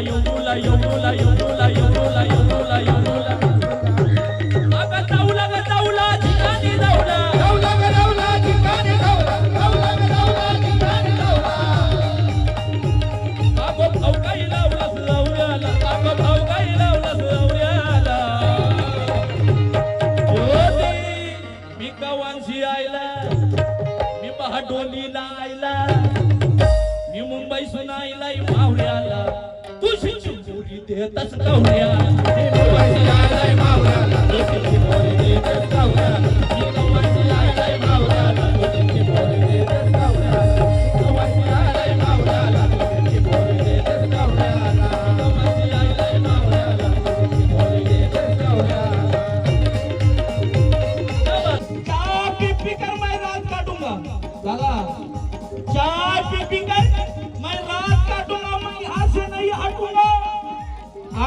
બોલાયો બોલાયો काटूंगा दादा चाय पी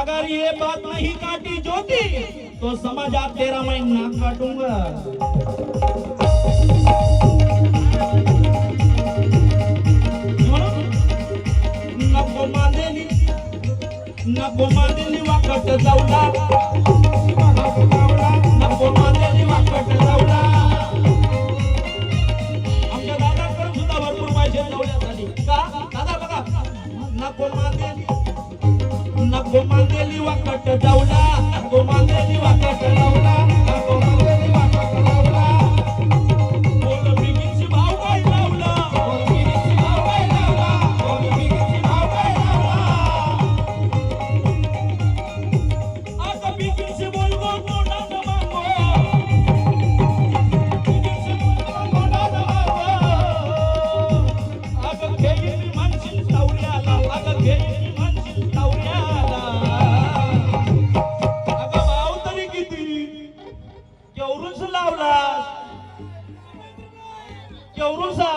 अगर ये बात नहीं काटी ज्योति तो समझ आप तेरा मैं ना काटूंगा। नको मांदेली नको मांदेली वाकट जाऊला नको मांदेली वाकट जाऊला नको मांदेली वाकट जाऊला नको मांदेली वाकट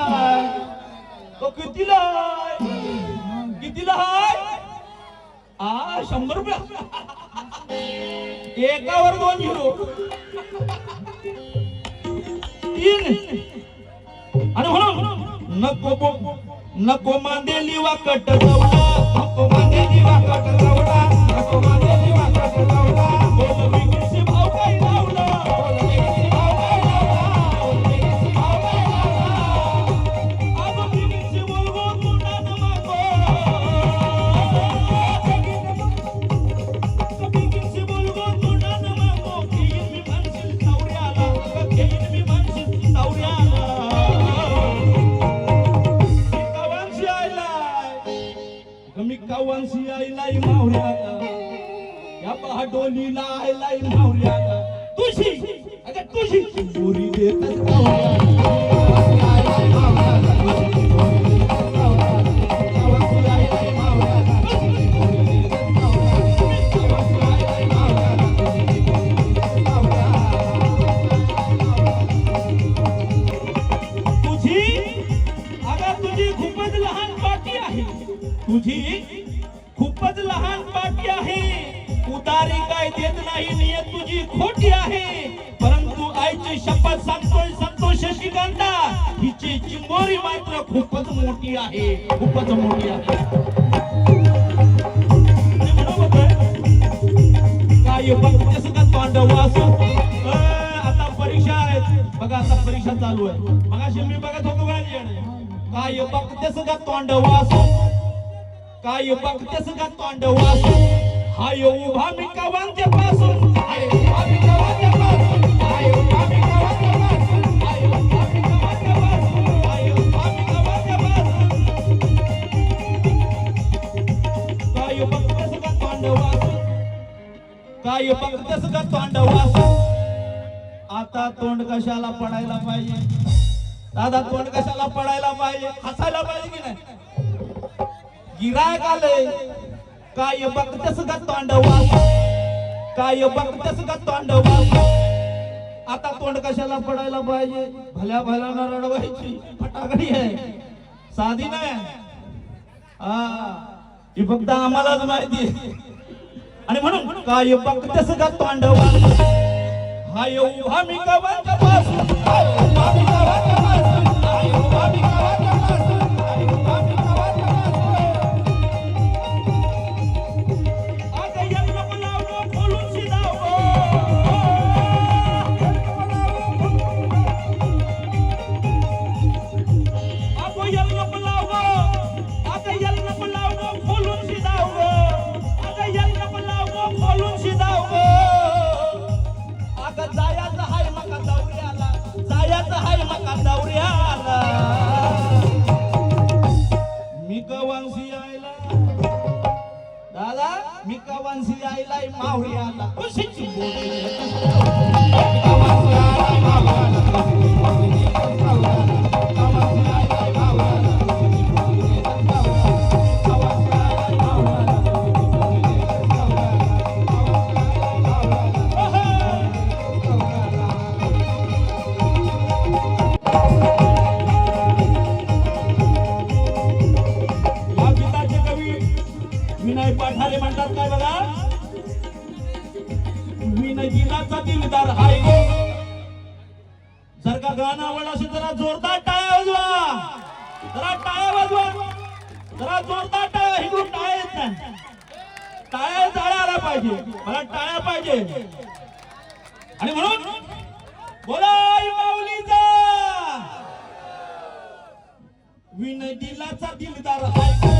हाय? तो कितीला हाय? कितीला हाय? आ शंभर रुपये. एकावर दोन झिरो तीन. आणि म्हणून नको नको मांदेली वाकट जाऊला नको मांदेली वाकट जाऊला नको मांदेली वाकट जाऊला वंशी आईलाई मावऱ्याला. या पहा डोलीला आईलाई मावऱ्याला. तुझी अगं तुझी चिंबोरी देतच मावऱ्याला. तुझी खूपच लहान पाठी आहे. तुझी लहान आहे. उतारी काय देत नाही नियत तुझी खोटी आहे. परंतु आईची शपथ सांगतोय संतोष शशिकांता हिची चिंबोरी मात्र खूपच मोठी आहे खूपच मोठी आहे. काय बघतेस का तोंड वासू आता परीक्षा आहे बघा आता परीक्षा चालू आहे. मगाशी मी बघत होतो काय बघतेस का तोंड वासू काय बघतेस का तोंड वासू हाय उभा मी कवांच्या पासून हाय उभा मी पासून हाय उभा मी पासून हाय उभा मी पासून हाय उभा मी पासून काय बघतेस का तोंड काय बघतेस का तोंड वासू आता तोंड कशाला पडायला पाहिजे? दादा तोंड कशाला पडायला पाहिजे? हसायला पाहिजे की नाही? गिरायक आलंय काय बघतस का तोंड काय बघतस का तोंड आता तोंड कशाला पडायला पाहिजे? भल्या भल्यानं रडवायची फटाकडी आहे. साधी नाही. हा. ही फक्त आम्हालाच माहिती आणि म्हणून काय बघतस का तोंड हा हाय मी कवांच्या या गीताचे कवी विनय पाठारे म्हणतात काय बघा? विनय दिलाचा दिलदार हाय जर का गाणं आवडलं असेल जरा जोरदार टाळ्या वाजवा. जरा टाळ्या वाजवा. जरा जोरदार टाळ्या इकडून टाळ्या येत नाही. टाळ्या टाळ्या आला पाहिजे. मला टाळ्या पाहिजे. आणि म्हणून बोला माऊलीचा. विनय दिलाचा दिलदार आहे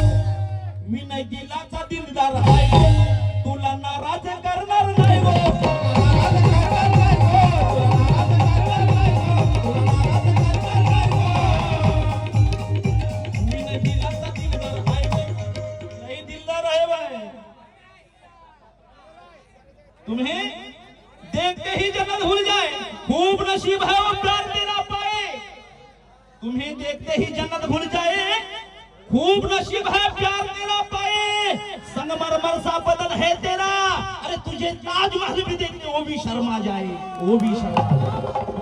विनय दिलाचा दिलदार आहे तुला नाराज करणार नाही तुम्हें देखते ही जन्नत भूल जाए। खूब नसीब है प्यार तेरा पाए। संगमरमर सा बदन है तेरा। अरे तुझे ताजमहल भी देखते, वो भी शर्मा जाए, वो भी शर्मा जाए।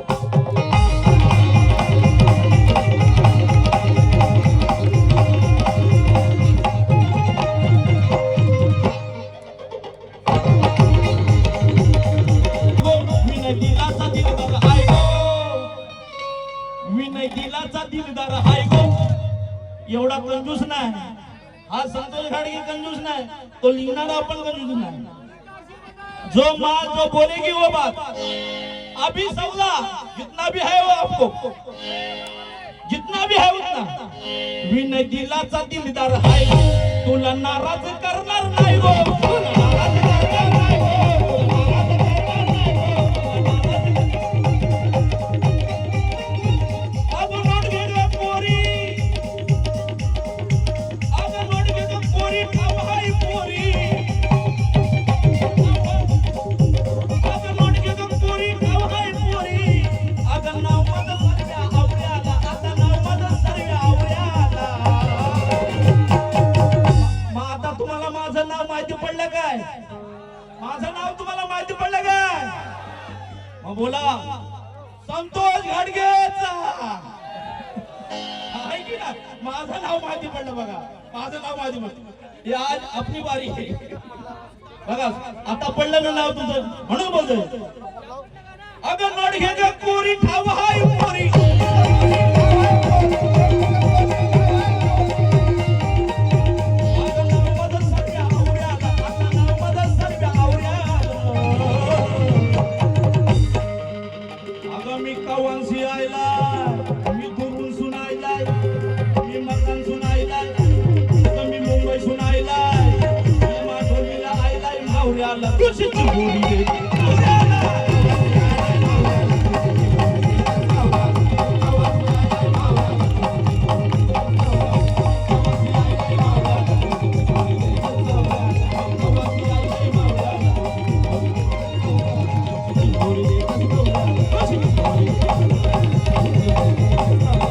तो लिहिणारा आपण कंजूस नाही. जो माल जो बोलेगी वो बात. अभी सौदा जितना भी है वो आपको. जितना भी है उतना. विनय दिलाचा दिलदार आहे तुला नाराज करणार नाही गो बोला. संतोष घाडगेचा. की ना? माझं नाव माहिती पडलं बघा. माझं नाव माहिती पडलं. हे आज आपली बारी आहे. बघा आता पडलं ना नाव तुझं? म्हणून बोलतोय. अगं नडघे घे कोरी ठाव हाय